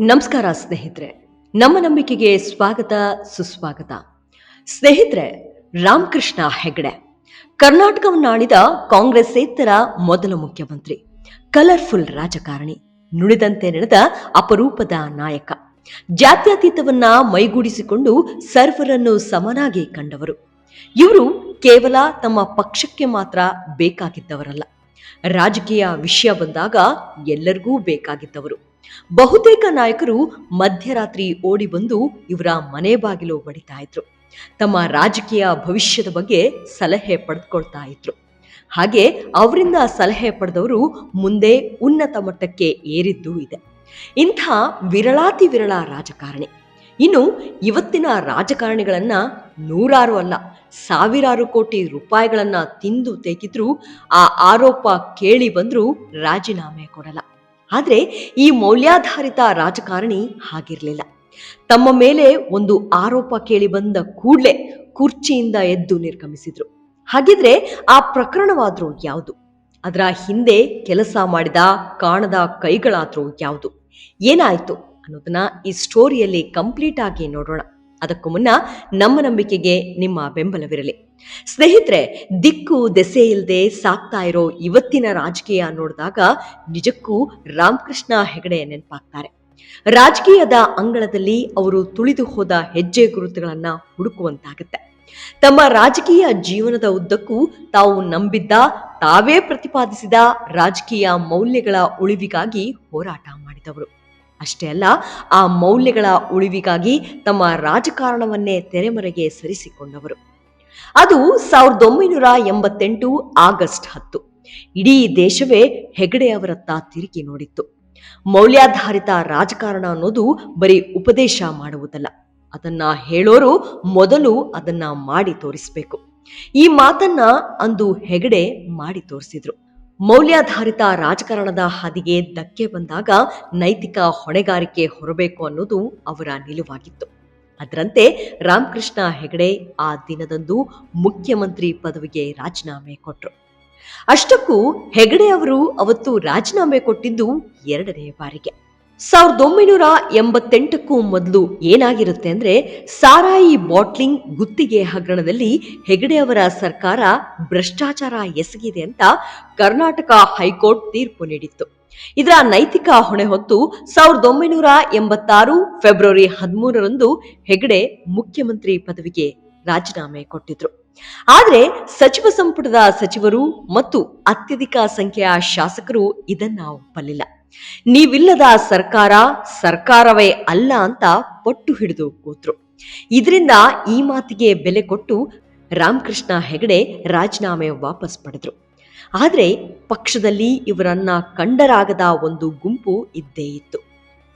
ನಮಸ್ಕಾರ ಸ್ನೇಹಿತರೆ. ನಮ್ಮ ನಂಬಿಕೆಗೆ ಸ್ವಾಗತ, ಸುಸ್ವಾಗತ. ಸ್ನೇಹಿತರೆ, ರಾಮಕೃಷ್ಣ ಹೆಗಡೆ. ಕರ್ನಾಟಕವನ್ನಾಳಿದ ಕಾಂಗ್ರೆಸ್ಸೇತರ ಮೊದಲ ಮುಖ್ಯಮಂತ್ರಿ, ಕಲರ್ಫುಲ್ ರಾಜಕಾರಣಿ, ನುಡಿದಂತೆ ನಡೆದ ಅಪರೂಪದ ನಾಯಕ. ಜಾತ್ಯತೀತವನ್ನ ಮೈಗೂಡಿಸಿಕೊಂಡು ಸರ್ವರನ್ನು ಸಮನಾಗಿ ಕಂಡವರು. ಇವರು ಕೇವಲ ತಮ್ಮ ಪಕ್ಷಕ್ಕೆ ಮಾತ್ರ ಬೇಕಾಗಿದ್ದವರಲ್ಲ. ರಾಜಕೀಯ ವಿಷಯ ಬಂದಾಗ ಎಲ್ಲರಿಗೂ ಬೇಕಾಗಿದ್ದವರು. ಬಹುತೇಕ ನಾಯಕರು ಮಧ್ಯರಾತ್ರಿ ಓಡಿ ಬಂದು ಇವರ ಮನೆ ಬಾಗಿಲು ಬಡಿತಾ ಇದ್ರು. ತಮ್ಮ ರಾಜಕೀಯ ಭವಿಷ್ಯದ ಬಗ್ಗೆ ಸಲಹೆ ಪಡೆದುಕೊಳ್ತಾ ಇದ್ರು. ಹಾಗೆ ಅವರಿಂದ ಸಲಹೆ ಪಡೆದವರು ಮುಂದೆ ಉನ್ನತ ಮಟ್ಟಕ್ಕೆ ಏರಿದ್ದೂ ಇದೆ. ಇಂಥ ವಿರಳಾತಿ ವಿರಳ ರಾಜಕಾರಣಿ. ಇನ್ನು ಇವತ್ತಿನ ರಾಜಕಾರಣಿಗಳನ್ನ ನೂರಾರು ಅಲ್ಲ, ಸಾವಿರಾರು ಕೋಟಿ ರೂಪಾಯಿಗಳನ್ನ ತಿಂದು ತೇಕಿದ್ರು ಆ ಆರೋಪ ಕೇಳಿ ಬಂದ್ರೂ ರಾಜೀನಾಮೆ ಕೊಡಲ್ಲ. ಆದ್ರೆ ಈ ಮೌಲ್ಯಾಧಾರಿತ ರಾಜಕಾರಣಿ ಹಾಗಿರಲಿಲ್ಲ. ತಮ್ಮ ಮೇಲೆ ಒಂದು ಆರೋಪ ಕೇಳಿ ಬಂದ ಕೂಡಲೇ ಕುರ್ಚಿಯಿಂದ ಎದ್ದು ನಿರ್ಗಮಿಸಿದ್ರು. ಹಾಗಿದ್ರೆ ಆ ಪ್ರಕರಣವಾದರೂ ಯಾವುದು? ಅದರ ಹಿಂದೆ ಕೆಲಸ ಮಾಡಿದ, ಕಾಣದ ಕೈಗಳಾದ್ರೂ ಯಾವುದು? ಏನಾಯ್ತು ಅನ್ನೋದನ್ನ ಈ ಸ್ಟೋರಿಯಲ್ಲಿ ಕಂಪ್ಲೀಟ್ ಆಗಿ ನೋಡೋಣ. ಅದಕ್ಕೂ ಮುನ್ನ ನಮ್ಮ ನಂಬಿಕೆಗೆ ನಿಮ್ಮ ಬೆಂಬಲವಿರಲಿ. ಸ್ನೇಹಿತರೆ, ದಿಕ್ಕು ದೆಸೆ ಇಲ್ಲದೆ ಸಾಕ್ತಾ ಇರೋ ಇವತ್ತಿನ ರಾಜಕೀಯ ನೋಡಿದಾಗ ನಿಜಕ್ಕೂ ರಾಮಕೃಷ್ಣ ಹೆಗಡೆ ನೆನಪಾಗ್ತಾರೆ. ರಾಜಕೀಯದ ಅಂಗಳದಲ್ಲಿ ಅವರು ತುಳಿದು ಹೋದ ಹೆಜ್ಜೆ ಗುರುತುಗಳನ್ನ ಹುಡುಕುವಂತಾಗುತ್ತೆ. ತಮ್ಮ ರಾಜಕೀಯ ಜೀವನದ ಉದ್ದಕ್ಕೂ ತಾವು ನಂಬಿದ್ದ, ತಾವೇ ಪ್ರತಿಪಾದಿಸಿದ ರಾಜಕೀಯ ಮೌಲ್ಯಗಳ ಉಳಿವಿಗಾಗಿ ಹೋರಾಟ ಮಾಡಿದವರು. ಅಷ್ಟೇ ಅಲ್ಲ, ಆ ಮೌಲ್ಯಗಳ ಉಳಿವಿಗಾಗಿ ತಮ್ಮ ರಾಜಕಾರಣವನ್ನೇ ತೆರೆಮರೆಗೆ ಸರಿಸಿಕೊಂಡವರು. ಅದು ಸಾವಿರದ ಒಂಬೈನೂರ ಎಂಬತ್ತೆಂಟು ಆಗಸ್ಟ್ ಹತ್ತು. ಇಡೀ ದೇಶವೇ ಹೆಗಡೆ ಅವರತ್ತ ತಿರುಗಿ ನೋಡಿತ್ತು. ಮೌಲ್ಯಾಧಾರಿತ ರಾಜಕಾರಣ ಅನ್ನೋದು ಬರೀ ಉಪದೇಶ ಮಾಡುವುದಲ್ಲ. ಅದನ್ನ ಹೇಳೋರು ಮೊದಲು ಅದನ್ನ ಮಾಡಿ ತೋರಿಸ್ಬೇಕು. ಈ ಮಾತನ್ನ ಅಂದು ಹೆಗಡೆ ಮಾಡಿ ತೋರಿಸಿದ್ರು. ಮೌಲ್ಯಾಧಾರಿತ ರಾಜಕಾರಣದ ಹಾದಿಗೆ ಧಕ್ಕೆ ಬಂದಾಗ ನೈತಿಕ ಹೊಣೆಗಾರಿಕೆ ಹೊರಬೇಕು ಅನ್ನೋದು ಅವರ ನಿಲುವಾಗಿತ್ತು. ಅದರಂತೆ ರಾಮಕೃಷ್ಣ ಹೆಗಡೆ ಆ ದಿನದಂದು ಮುಖ್ಯಮಂತ್ರಿ ಪದವಿಗೆ ರಾಜೀನಾಮೆ ಕೊಟ್ಟರು ಅಷ್ಟಕ್ಕೂ ಹೆಗಡೆ ಅವರು ಅವತ್ತು ರಾಜೀನಾಮೆ ಕೊಟ್ಟಿದ್ದು ಎರಡನೇ ಬಾರಿಗೆ. ಸಾವಿರದ ಒಂಬೈನೂರ ಎಂಬತ್ತೆಂಟಕ್ಕೂ ಮೊದಲು ಏನಾಗಿರುತ್ತೆ ಅಂದ್ರೆ ಸಾರಾಯಿ ಬಾಟ್ಲಿಂಗ್ ಗುತ್ತಿಗೆ ಹಗರಣದಲ್ಲಿ ಹೆಗಡೆ ಅವರ ಸರ್ಕಾರ ಭ್ರಷ್ಟಾಚಾರ ಎಸಗಿದೆ ಅಂತ ಕರ್ನಾಟಕ ಹೈಕೋರ್ಟ್ ತೀರ್ಪು ನೀಡಿತ್ತು. ಇದರ ನೈತಿಕ ಹೊಣೆ ಹೊತ್ತು ಸಾವಿರದ ಒಂಬೈನೂರ ಎಂಬತ್ತಾರು ಫೆಬ್ರವರಿ ಹದಿಮೂರರಂದು ಹೆಗಡೆ ಮುಖ್ಯಮಂತ್ರಿ ಪದವಿಗೆ ರಾಜೀನಾಮೆ ಕೊಟ್ಟಿದ್ರು. ಆದ್ರೆ ಸಚಿವ ಸಂಪುಟದ ಸಚಿವರು ಮತ್ತು ಅತ್ಯಧಿಕ ಸಂಖ್ಯೆಯ ಶಾಸಕರು ಇದನ್ನ ಒಪ್ಪಲಿಲ್ಲ. ನೀವಿಲ್ಲದ ಸರ್ಕಾರ ಸರ್ಕಾರವೇ ಅಲ್ಲ ಅಂತ ಪಟ್ಟು ಹಿಡಿದು ಕೂತ್ರು. ಇದರಿಂದ ಈ ಮಾತಿಗೆ ಬೆಲೆ ಕೊಟ್ಟು ರಾಮಕೃಷ್ಣ ಹೆಗಡೆ ರಾಜೀನಾಮೆ ವಾಪಸ್ ಪಡೆದ್ರು. ಆದ್ರೆ ಪಕ್ಷದಲ್ಲಿ ಇವರನ್ನ ಕಂಡರಾಗದ ಒಂದು ಗುಂಪು ಇದ್ದೇ ಇತ್ತು.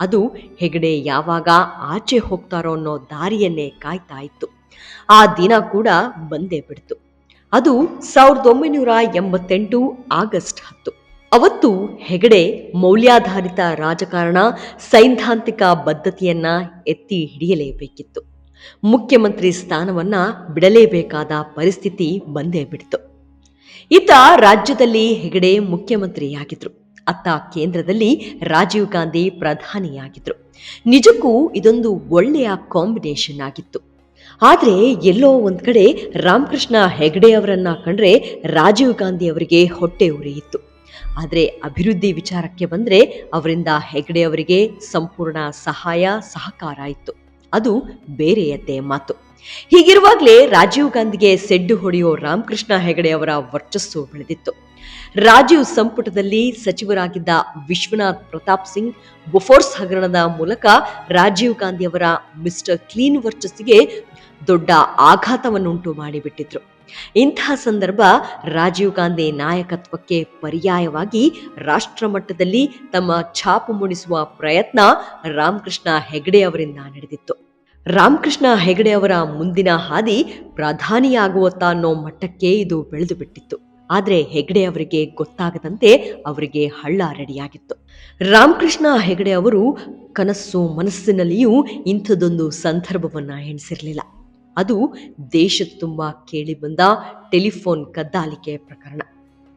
ಅದು ಹೆಗಡೆ ಯಾವಾಗ ಆಚೆ ಹೋಗ್ತಾರೋ ಅನ್ನೋ ದಾರಿಯನ್ನೇ ಕಾಯ್ತಾ ಇತ್ತು. ಆ ದಿನ ಕೂಡ ಬಂದೇ ಬಿಡ್ತು. ಅದು ಸಾವಿರದ ಒಂಬೈನೂರ ಎಂಬತ್ತೆಂಟು ಆಗಸ್ಟ್ ಹತ್ತು. ಅವತ್ತು ಹೆಗಡೆ ಮೌಲ್ಯಾಧಾರಿತ ರಾಜಕಾರಣ, ಸೈದ್ಧಾಂತಿಕ ಬದ್ಧತೆಯನ್ನ ಎತ್ತಿ ಹಿಡಿಯಲೇಬೇಕಿತ್ತು. ಮುಖ್ಯಮಂತ್ರಿ ಸ್ಥಾನವನ್ನ ಬಿಡಲೇಬೇಕಾದ ಪರಿಸ್ಥಿತಿ ಬಂದೇ ಬಿಡಿತು. ಇತ್ತ ರಾಜ್ಯದಲ್ಲಿ ಹೆಗಡೆ ಮುಖ್ಯಮಂತ್ರಿಯಾಗಿದ್ರು. ಅತ್ತ ಕೇಂದ್ರದಲ್ಲಿ ರಾಜೀವ್ ಗಾಂಧಿ ಪ್ರಧಾನಿಯಾಗಿದ್ರು. ನಿಜಕ್ಕೂ ಇದೊಂದು ಒಳ್ಳೆಯ ಕಾಂಬಿನೇಷನ್ ಆಗಿತ್ತು. ಆದರೆ ಎಲ್ಲೋ ಒಂದು ಕಡೆ ರಾಮಕೃಷ್ಣ ಹೆಗಡೆ ಅವರನ್ನ ಕಂಡ್ರೆ ರಾಜೀವ್ ಗಾಂಧಿ ಅವರಿಗೆ ಹೊಟ್ಟೆ ಉರಿಯಿತ್ತು. ಆದ್ರೆ ಅಭಿವೃದ್ಧಿ ವಿಚಾರಕ್ಕೆ ಬಂದ್ರೆ ಅವರಿಂದ ಹೆಗಡೆ ಅವರಿಗೆ ಸಂಪೂರ್ಣ ಸಹಾಯ, ಸಹಕಾರ ಇತ್ತು. ಅದು ಬೇರೆಯದ್ದೇ ಮಾತು. ಹೀಗಿರುವಾಗಲೇ ರಾಜೀವ್ ಗಾಂಧಿಗೆ ಸೆಡ್ಡು ಹೊಡೆಯೋ ರಾಮಕೃಷ್ಣ ಹೆಗಡೆ ಅವರ ವರ್ಚಸ್ಸು ಬೆಳೆದಿತ್ತು. ರಾಜೀವ್ ಸಂಪುಟದಲ್ಲಿ ಸಚಿವರಾಗಿದ್ದ ವಿಶ್ವನಾಥ್ ಪ್ರತಾಪ್ ಸಿಂಗ್ ಬೊಫೋರ್ಸ್ ಹಗರಣದ ಮೂಲಕ ರಾಜೀವ್ ಗಾಂಧಿ ಅವರ ಮಿಸ್ಟರ್ ಕ್ಲೀನ್ ವರ್ಚಸ್ಸಿಗೆ ದೊಡ್ಡ ಆಘಾತವನ್ನುಂಟು ಮಾಡಿಬಿಟ್ಟಿದ್ರು. ಇಂತಹ ಸಂದರ್ಭ ರಾಜೀವ್ ಗಾಂಧಿ ನಾಯಕತ್ವಕ್ಕೆ ಪರ್ಯಾಯವಾಗಿ ರಾಷ್ಟ್ರ ಮಟ್ಟದಲ್ಲಿ ತಮ್ಮ ಛಾಪು ಮೂಡಿಸುವ ಪ್ರಯತ್ನ ರಾಮಕೃಷ್ಣ ಹೆಗಡೆ ಅವರಿಂದ ನಡೆದಿತ್ತು. ರಾಮಕೃಷ್ಣ ಹೆಗಡೆ ಅವರ ಮುಂದಿನ ಹಾದಿ ಪ್ರಧಾನಿಯಾಗುವತ್ತ ಅನ್ನೋ ಮಟ್ಟಕ್ಕೆ ಇದು ಬೆಳೆದು ಬಿಟ್ಟಿತ್ತು. ಆದರೆ ಹೆಗಡೆ ಅವರಿಗೆ ಗೊತ್ತಾಗದಂತೆ ಅವರಿಗೆ ಹಳ್ಳ ರೆಡಿಯಾಗಿತ್ತು. ರಾಮಕೃಷ್ಣ ಹೆಗಡೆ ಅವರು ಕನಸು ಮನಸ್ಸಿನಲ್ಲಿಯೂ ಇಂಥದ್ದೊಂದು ಸಂದರ್ಭವನ್ನು ಎಣಿಸಿರಲಿಲ್ಲ. ಅದು ದೇಶದ ತುಂಬ ಕೇಳಿ ಬಂದ ಟೆಲಿಫೋನ್ ಕದ್ದಾಲಿಕೆ ಪ್ರಕರಣ.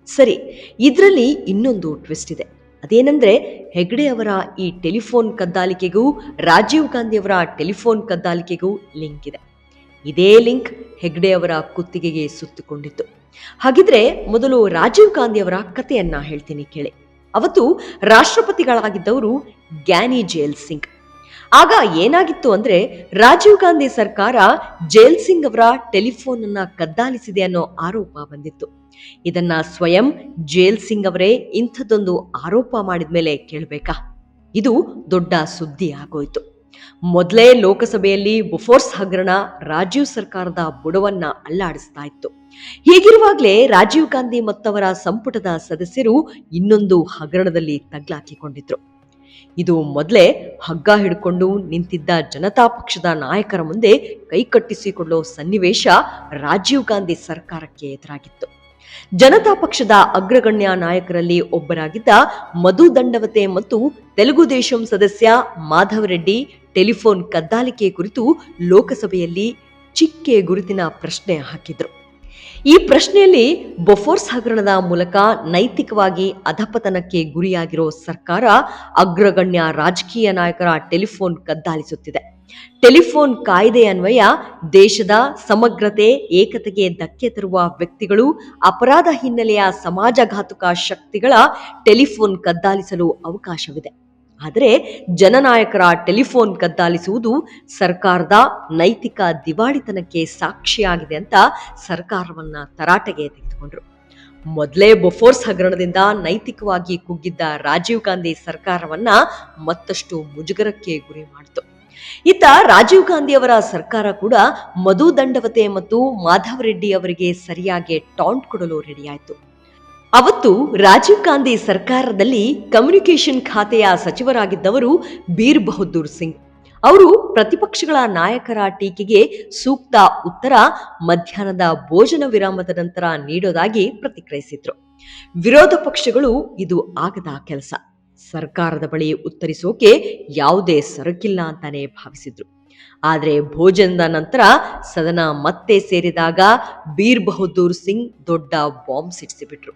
ಸರಿ, ಇದರಲ್ಲಿ ಇನ್ನೊಂದು ಟ್ವಿಸ್ಟ್ ಇದೆ. ಅದೇನೆಂದರೆ ಹೆಗ್ಡೆ ಅವರ ಈ ಟೆಲಿಫೋನ್ ಕದ್ದಾಲಿಕೆಗೂ ರಾಜೀವ್ ಗಾಂಧಿಯವರ ಟೆಲಿಫೋನ್ ಕದ್ದಾಲಿಕೆಗೂ ಲಿಂಕ್ ಇದೆ. ಇದೇ ಲಿಂಕ್ ಹೆಗ್ಡೆ ಅವರ ಕುತ್ತಿಗೆಗೆ ಸುತ್ತಿಕೊಂಡಿತ್ತು. ಹಾಗಿದ್ರೆ ಮೊದಲು ರಾಜೀವ್ ಗಾಂಧಿಯವರ ಕಥೆಯನ್ನ ಹೇಳ್ತೀನಿ ಕೇಳಿ. ಅವತ್ತು ರಾಷ್ಟ್ರಪತಿಗಳಾಗಿದ್ದವರು ಗ್ಯಾನಿ ಜೇಲ್ ಸಿಂಗ್. ಆಗ ಏನಾಗಿತ್ತು ಅಂದ್ರೆ ರಾಜೀವ್ ಗಾಂಧಿ ಸರ್ಕಾರ ಜೇಲ್ ಸಿಂಗ್ ಅವರ ಟೆಲಿಫೋನ್ ಅನ್ನ ಕದ್ದಾಲಿಸಿದೆ ಅನ್ನೋ ಆರೋಪ ಬಂದಿತ್ತು. ಇದನ್ನ ಸ್ವಯಂ ಜೇಲ್ ಸಿಂಗ್ ಅವರೇ ಇಂಥದ್ದೊಂದು ಆರೋಪ ಮಾಡಿದ ಮೇಲೆ ಕೇಳಬೇಕಾ? ಇದು ದೊಡ್ಡ ಸುದ್ದಿ ಆಗೋಯ್ತು. ಮೊದಲೇ ಲೋಕಸಭೆಯಲ್ಲಿ ಬೊಫೋರ್ಸ್ ಹಗರಣ ರಾಜೀವ್ ಸರ್ಕಾರದ ಬುಡವನ್ನ ಅಲ್ಲಾಡಿಸ್ತಾ ಇತ್ತು. ಹೀಗಿರುವಾಗಲೇ ರಾಜೀವ್ ಗಾಂಧಿ ಮತ್ತವರ ಸಂಪುಟದ ಸದಸ್ಯರು ಇನ್ನೊಂದು ಹಗರಣದಲ್ಲಿ ತಗ್ಲಾಕಿಕೊಂಡಿದ್ರು. ಇದು ಮೊದಲೇ ಹಗ್ಗ ಹಿಡ್ಕೊಂಡು ನಿಂತಿದ್ದ ಜನತಾ ಪಕ್ಷದ ನಾಯಕರ ಮುಂದೆ ಕೈಕಟ್ಟಿಸಿಕೊಳ್ಳೋ ಸನ್ನಿವೇಶ ರಾಜೀವ್ ಗಾಂಧಿ ಸರ್ಕಾರಕ್ಕೆ ಎದುರಾಗಿತ್ತು. ಜನತಾ ಪಕ್ಷದ ಅಗ್ರಗಣ್ಯ ನಾಯಕರಲ್ಲಿ ಒಬ್ಬರಾಗಿದ್ದ ಮಧು ದಂಡವತೆ ಮತ್ತು ತೆಲುಗು ದೇಶಂ ಸದಸ್ಯ ಮಾಧವರೆಡ್ಡಿ ಟೆಲಿಫೋನ್ ಕದ್ದಾಲಿಕೆ ಕುರಿತು ಲೋಕಸಭೆಯಲ್ಲಿ ಚಿಕ್ಕೆ ಗುರುತಿನ ಪ್ರಶ್ನೆ ಹಾಕಿದ್ರು. ಈ ಪ್ರಶ್ನೆಯಲ್ಲಿ ಬೊಫೋರ್ಸ್ ಹಗರಣದ ಮೂಲಕ ನೈತಿಕವಾಗಿ ಅಧಪತನಕ್ಕೆ ಗುರಿಯಾಗಿರೋ ಸರ್ಕಾರ ಅಗ್ರಗಣ್ಯ ರಾಜಕೀಯ ನಾಯಕರ ಟೆಲಿಫೋನ್ ಕದ್ದಾಲಿಸುತ್ತಿದೆ. ಟೆಲಿಫೋನ್ ಕಾಯ್ದೆ ಅನ್ವಯ ದೇಶದ ಸಮಗ್ರತೆ, ಏಕತೆಗೆ ಧಕ್ಕೆ ತರುವ ವ್ಯಕ್ತಿಗಳು, ಅಪರಾಧ ಹಿನ್ನೆಲೆಯ ಸಮಾಜಘಾತುಕ ಶಕ್ತಿಗಳ ಟೆಲಿಫೋನ್ ಕದ್ದಾಲಿಸಲು ಅವಕಾಶವಿದೆ. ಆದರೆ ಜನನಾಯಕರ ಟೆಲಿಫೋನ್ ಕದ್ದಾಲಿಸುವುದು ಸರ್ಕಾರದ ನೈತಿಕ ದಿವಾಳಿತನಕ್ಕೆ ಸಾಕ್ಷಿಯಾಗಿದೆ ಅಂತ ಸರ್ಕಾರವನ್ನ ತರಾಟೆಗೆ ತೆಗೆದುಕೊಂಡ್ರು. ಮೊದಲೇ ಬೊಫೋರ್ಸ್ ಹಗರಣದಿಂದ ನೈತಿಕವಾಗಿ ಕುಗ್ಗಿದ್ದ ರಾಜೀವ್ ಗಾಂಧಿ ಸರ್ಕಾರವನ್ನ ಮತ್ತಷ್ಟು ಮುಜುಗರಕ್ಕೆ ಗುರಿ ಮಾಡಿತು. ಇತ್ತ ರಾಜೀವ್ ಗಾಂಧಿ ಅವರ ಸರ್ಕಾರ ಕೂಡ ಮಧು ದಂಡವತೆ ಮತ್ತು ಮಾಧವ ರೆಡ್ಡಿ ಅವರಿಗೆ ಸರಿಯಾಗಿ ಟಾಂಟ್ ಕೊಡಲು ರೆಡಿಯಾಯಿತು ಅವತ್ತು ರಾಜೀವ್ ಗಾಂಧಿ ಸರ್ಕಾರದಲ್ಲಿ ಕಮ್ಯುನಿಕೇಷನ್ ಖಾತೆಯ ಸಚಿವರಾಗಿದ್ದವರು ಬೀರ್ ಬಹದ್ದೂರ್ ಸಿಂಗ್. ಅವರು ಪ್ರತಿಪಕ್ಷಗಳ ನಾಯಕರ ಟೀಕೆಗೆ ಸೂಕ್ತ ಉತ್ತರ ಮಧ್ಯಾಹ್ನದ ಭೋಜನ ವಿರಾಮದ ನಂತರ ನೀಡೋದಾಗಿ ಪ್ರತಿಕ್ರಿಯಿಸಿದ್ರು. ವಿರೋಧ ಪಕ್ಷಗಳು ಇದು ಆಗದ ಕೆಲಸ. ಸರ್ಕಾರದ ಬಳಿ ಉತ್ತರಿಸೋಕೆ ಯಾವುದೇ ಸರಕಿಲ್ಲ ಅಂತಾನೆ ಭಾವಿಸಿದ್ರು. ಆದರೆ ಭೋಜನದ ನಂತರ ಸದನ ಮತ್ತೆ ಸೇರಿದಾಗ ಬೀರ್ ಬಹದ್ದೂರ್ ಸಿಂಗ್ ದೊಡ್ಡ ಬಾಂಬ್ ಸಿಡಿಸಿಬಿಟ್ರು.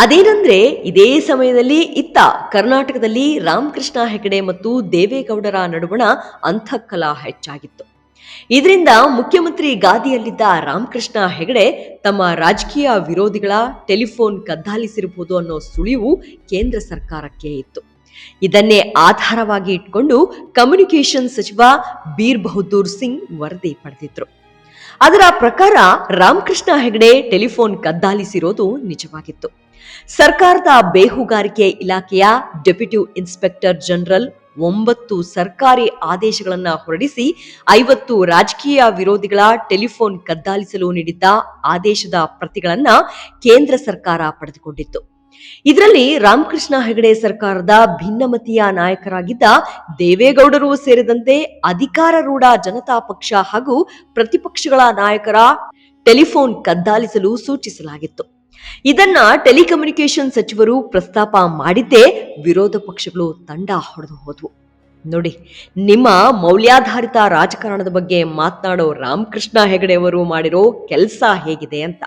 ಅದೇನಂದ್ರೆ ಇದೇ ಸಮಯದಲ್ಲಿ ಇತ್ತ ಕರ್ನಾಟಕದಲ್ಲಿ ರಾಮಕೃಷ್ಣ ಹೆಗಡೆ ಮತ್ತು ದೇವೇಗೌಡರ ನಡುವಣ ಅಂತಃಕಲ ಹೆಚ್ಚಾಗಿತ್ತು. ಇದರಿಂದ ಮುಖ್ಯಮಂತ್ರಿ ಗಾದಿಯಲ್ಲಿದ್ದ ರಾಮಕೃಷ್ಣ ಹೆಗಡೆ ತಮ್ಮ ರಾಜಕೀಯ ವಿರೋಧಿಗಳ ಟೆಲಿಫೋನ್ ಕದ್ದಾಲಿಸಿರಬಹುದು ಅನ್ನೋ ಸುಳಿವು ಕೇಂದ್ರ ಸರ್ಕಾರಕ್ಕೆ ಇತ್ತು. ಇದನ್ನೇ ಆಧಾರವಾಗಿ ಇಟ್ಕೊಂಡು ಕಮ್ಯುನಿಕೇಷನ್ ಸಚಿವ ಬೀರ್ ಬಹದ್ದೂರ್ ಸಿಂಗ್ ವರದಿ ಪಡೆದಿದ್ರು. ಅದರ ಪ್ರಕಾರ ರಾಮಕೃಷ್ಣ ಹೆಗಡೆ ಟೆಲಿಫೋನ್ ಕದ್ದಾಲಿಸಿರೋದು ನಿಜವಾಗಿತ್ತು. ಸರ್ಕಾರದ ಬೇಹುಗಾರಿಕೆ ಇಲಾಖೆಯ ಡೆಪ್ಯೂಟಿ ಇನ್ಸ್ಪೆಕ್ಟರ್ ಜನರಲ್ ಒಂಬತ್ತು ಸರ್ಕಾರಿ ಆದೇಶಗಳನ್ನು ಹೊರಡಿಸಿ ಐವತ್ತು ರಾಜಕೀಯ ವಿರೋಧಿಗಳ ಟೆಲಿಫೋನ್ ಕದ್ದಾಲಿಸಲು ನೀಡಿದ್ದ ಆದೇಶದ ಪ್ರತಿಗಳನ್ನು ಕೇಂದ್ರ ಸರ್ಕಾರ ಪಡೆದುಕೊಂಡಿತ್ತು. ಇದರಲ್ಲಿ ರಾಮಕೃಷ್ಣ ಹೆಗಡೆ ಸರ್ಕಾರದ ಭಿನ್ನಮತೀಯ ನಾಯಕರಾಗಿದ್ದ ದೇವೇಗೌಡರು ಸೇರಿದಂತೆ ಅಧಿಕಾರರೂಢ ಜನತಾ ಪಕ್ಷ ಹಾಗೂ ಪ್ರತಿಪಕ್ಷಗಳ ನಾಯಕರ ಟೆಲಿಫೋನ್ ಕದ್ದಾಲಿಸಲು ಸೂಚಿಸಲಾಗಿತ್ತು. ಇದನ್ನ ಟೆಲಿಕಮ್ಯುನಿಕೇಶನ್ ಸಚಿವರು ಪ್ರಸ್ತಾಪ ಮಾಡಿದ್ದೇ ವಿರೋಧ ಪಕ್ಷಗಳು ತಂಡ ಹೊಡೆದು ಹೋದವು. ನೋಡಿ, ನಿಮ್ಮ ಮೌಲ್ಯಾಧಾರಿತ ರಾಜಕಾರಣದ ಬಗ್ಗೆ ಮಾತನಾಡೋ ರಾಮಕೃಷ್ಣ ಹೆಗಡೆಯವರು ಮಾಡಿರೋ ಕೆಲಸ ಹೇಗಿದೆ ಅಂತ.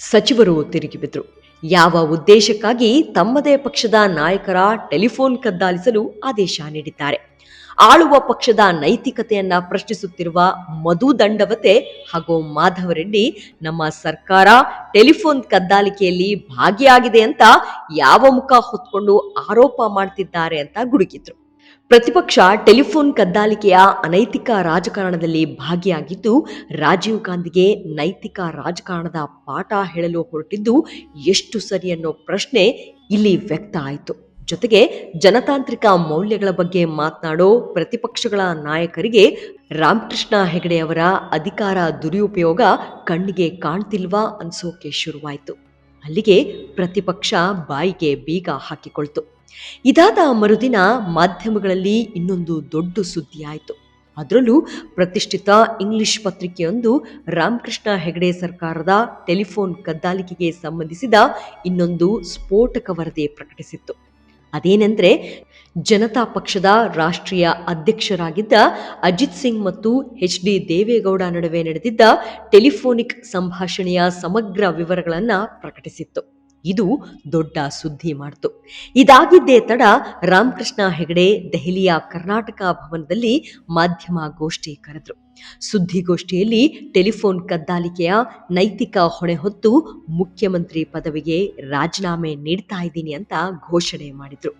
ಸಚಿವರು ತಿರುಗಿಬಿದ್ರು ಯಾವ ಉದ್ದೇಶಕ್ಕಾಗಿ ತಮ್ಮದೇ ಪಕ್ಷದ ನಾಯಕರ ಟೆಲಿಫೋನ್ ಕದ್ದಾಲಿಸಲು ಆದೇಶ ನೀಡಿದ್ದಾರೆ. ಆಳುವ ಪಕ್ಷದ ನೈತಿಕತೆಯನ್ನ ಪ್ರಶ್ನಿಸುತ್ತಿರುವ ಮಧು ದಂಡವತೆ ಹಾಗೂ ಮಾಧವ ರೆಡ್ಡಿ ನಮ್ಮ ಸರ್ಕಾರ ಟೆಲಿಫೋನ್ ಕದ್ದಾಲಿಕೆಯಲ್ಲಿ ಭಾಗಿಯಾಗಿದೆ ಅಂತ ಯಾವ ಮುಖ ಹೊತ್ಕೊಂಡು ಆರೋಪ ಮಾಡ್ತಿದ್ದಾರೆ ಅಂತ ಗುಡುಗಿದ್ರು ಪ್ರತಿಪಕ್ಷ ಟೆಲಿಫೋನ್ ಕದ್ದಾಲಿಕೆಯ ಅನೈತಿಕ ರಾಜಕಾರಣದಲ್ಲಿ ಭಾಗಿಯಾಗಿದ್ದು ರಾಜೀವ್ ಗಾಂಧಿಗೆ ನೈತಿಕ ರಾಜಕಾರಣದ ಪಾಠ ಹೇಳಲು ಹೊರಟಿದ್ದು ಎಷ್ಟು ಸರಿ ಅನ್ನೋ ಪ್ರಶ್ನೆ ಇಲ್ಲಿ ವ್ಯಕ್ತ ಆಯಿತು. ಜೊತೆಗೆ ಜನತಾಂತ್ರಿಕ ಮೌಲ್ಯಗಳ ಬಗ್ಗೆ ಮಾತನಾಡೋ ಪ್ರತಿಪಕ್ಷಗಳ ನಾಯಕರಿಗೆ ರಾಮಕೃಷ್ಣ ಹೆಗಡೆ ಅವರ ಅಧಿಕಾರ ದುರುಪಯೋಗ ಕಣ್ಣಿಗೆ ಕಾಣ್ತಿಲ್ವಾ ಅನ್ಸೋಕೆ ಶುರುವಾಯಿತು. ಅಲ್ಲಿಗೆ ಪ್ರತಿಪಕ್ಷ ಬಾಯಿಗೆ ಬೀಗ ಹಾಕಿಕೊಳ್ತು. ಇದಾದ ಮರುದಿನ ಮಾಧ್ಯಮಗಳಲ್ಲಿ ಇನ್ನೊಂದು ದೊಡ್ಡ ಸುದ್ದಿ ಆಯಿತು. ಅದರಲ್ಲೂ ಪ್ರತಿಷ್ಠಿತ ಇಂಗ್ಲಿಷ್ ಪತ್ರಿಕೆಯೊಂದು ರಾಮಕೃಷ್ಣ ಹೆಗಡೆ ಸರ್ಕಾರದ ಟೆಲಿಫೋನ್ ಕದ್ದಾಲಿಕೆಗೆ ಸಂಬಂಧಿಸಿದ ಇನ್ನೊಂದು ಸ್ಫೋಟಕ ವರದಿ ಪ್ರಕಟಿಸಿತ್ತು. ಅದೇನೆಂದ್ರೆ ಜನತಾ ಪಕ್ಷದ ರಾಷ್ಟ್ರೀಯ ಅಧ್ಯಕ್ಷರಾಗಿದ್ದ ಅಜಿತ್ ಸಿಂಗ್ ಮತ್ತು ಎಚ್ ಡಿ ದೇವೇಗೌಡ ನಡುವೆ ನಡೆದಿದ್ದ ಟೆಲಿಫೋನಿಕ್ ಸಂಭಾಷಣೆಯ ಸಮಗ್ರ ವಿವರಗಳನ್ನು ಪ್ರಕಟಿಸಿತ್ತು. ಇದು ದೊಡ್ಡ ಸುದ್ದಿ ಮಾಡಿತು. ಇದಾಗಿದ್ದೇ ತಡ ರಾಮಕೃಷ್ಣ ಹೆಗಡೆ ದೆಹಲಿಯ ಕರ್ನಾಟಕ ಭವನದಲ್ಲಿ ಮಾಧ್ಯಮ ಗೋಷ್ಠಿ ಕರೆದ್ರು. ಸುದ್ದಿಗೋಷ್ಠಿಯಲ್ಲಿ ಟೆಲಿಫೋನ್ ಕದ್ದಾಲಿಕೆಯ ನೈತಿಕ ಹೊಣೆ ಹೊತ್ತು ಮುಖ್ಯಮಂತ್ರಿ ಪದವಿಗೆ ರಾಜೀನಾಮೆ ನೀಡ್ತಾ ಇದ್ದೀನಿ ಅಂತ ಘೋಷಣೆ ಮಾಡಿದ್ರು.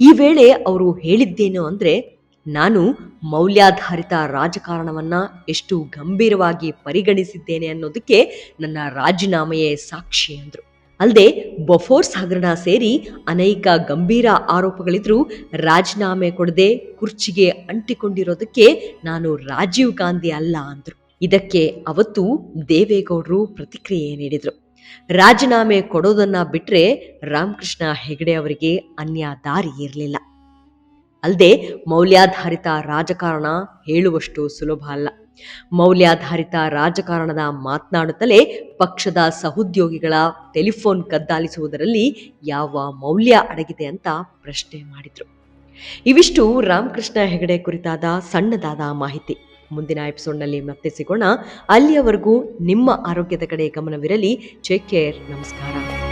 ಈ ವೇಳೆ ಅವರು ಹೇಳಿದ್ದೇನು ಅಂದ್ರೆ, ನಾನು ಮೌಲ್ಯಾಧಾರಿತ ರಾಜಕಾರಣವನ್ನ ಎಷ್ಟು ಗಂಭೀರವಾಗಿ ಪರಿಗಣಿಸಿದ್ದೇನೆ ಅನ್ನೋದಕ್ಕೆ ನನ್ನ ರಾಜೀನಾಮೆಯೇ ಸಾಕ್ಷಿ ಅಂದ್ರು. ಅಲ್ಲದೆ ಬೊಫೋರ್ಸ್ ಹಗರಣ ಸೇರಿ ಅನೇಕ ಗಂಭೀರ ಆರೋಪಗಳಿದ್ರೂ ರಾಜೀನಾಮೆ ಕೊಡದೆ ಕುರ್ಚಿಗೆ ಅಂಟಿಕೊಂಡಿರೋದಕ್ಕೆ ನಾನು ರಾಜೀವ್ ಗಾಂಧಿ ಅಲ್ಲ ಅಂದರು. ಇದಕ್ಕೆ ಅವತ್ತು ದೇವೇಗೌಡರು ಪ್ರತಿಕ್ರಿಯೆ ನೀಡಿದರು. ರಾಜೀನಾಮೆ ಕೊಡೋದನ್ನ ಬಿಟ್ರೆ ರಾಮಕೃಷ್ಣ ಹೆಗಡೆ ಅವರಿಗೆ ಅನ್ಯ ದಾರಿ ಇರಲಿಲ್ಲ. ಅಲ್ಲದೆ ಮೌಲ್ಯಾಧಾರಿತ ರಾಜಕಾರಣ ಹೇಳುವಷ್ಟು ಸುಲಭ ಅಲ್ಲ. ಮೌಲ್ಯಾಧಾರಿತ ರಾಜಕಾರಣದ ಮಾತನಾಡುತ್ತಲೇ ಪಕ್ಷದ ಸಹೋದ್ಯೋಗಿಗಳ ಟೆಲಿಫೋನ್ ಕದ್ದಾಲಿಸುವುದರಲ್ಲಿ ಯಾವ ಮೌಲ್ಯ ಅಡಗಿದೆ ಅಂತ ಪ್ರಶ್ನೆ ಮಾಡಿದ್ರು. ಇವಿಷ್ಟು ರಾಮಕೃಷ್ಣ ಹೆಗಡೆ ಕುರಿತಾದ ಸಣ್ಣದಾದ ಮಾಹಿತಿ. ಮುಂದಿನ ಎಪಿಸೋಡ್ನಲ್ಲಿ ಮತ್ತೆ ಸಿಗೋಣ ಅಲ್ಲಿಯವರೆಗೂ ನಿಮ್ಮ ಆರೋಗ್ಯದ ಕಡೆ ಗಮನವಿರಲಿ. ಚೇಕ್ ಕೇರ್ ನಮಸ್ಕಾರ.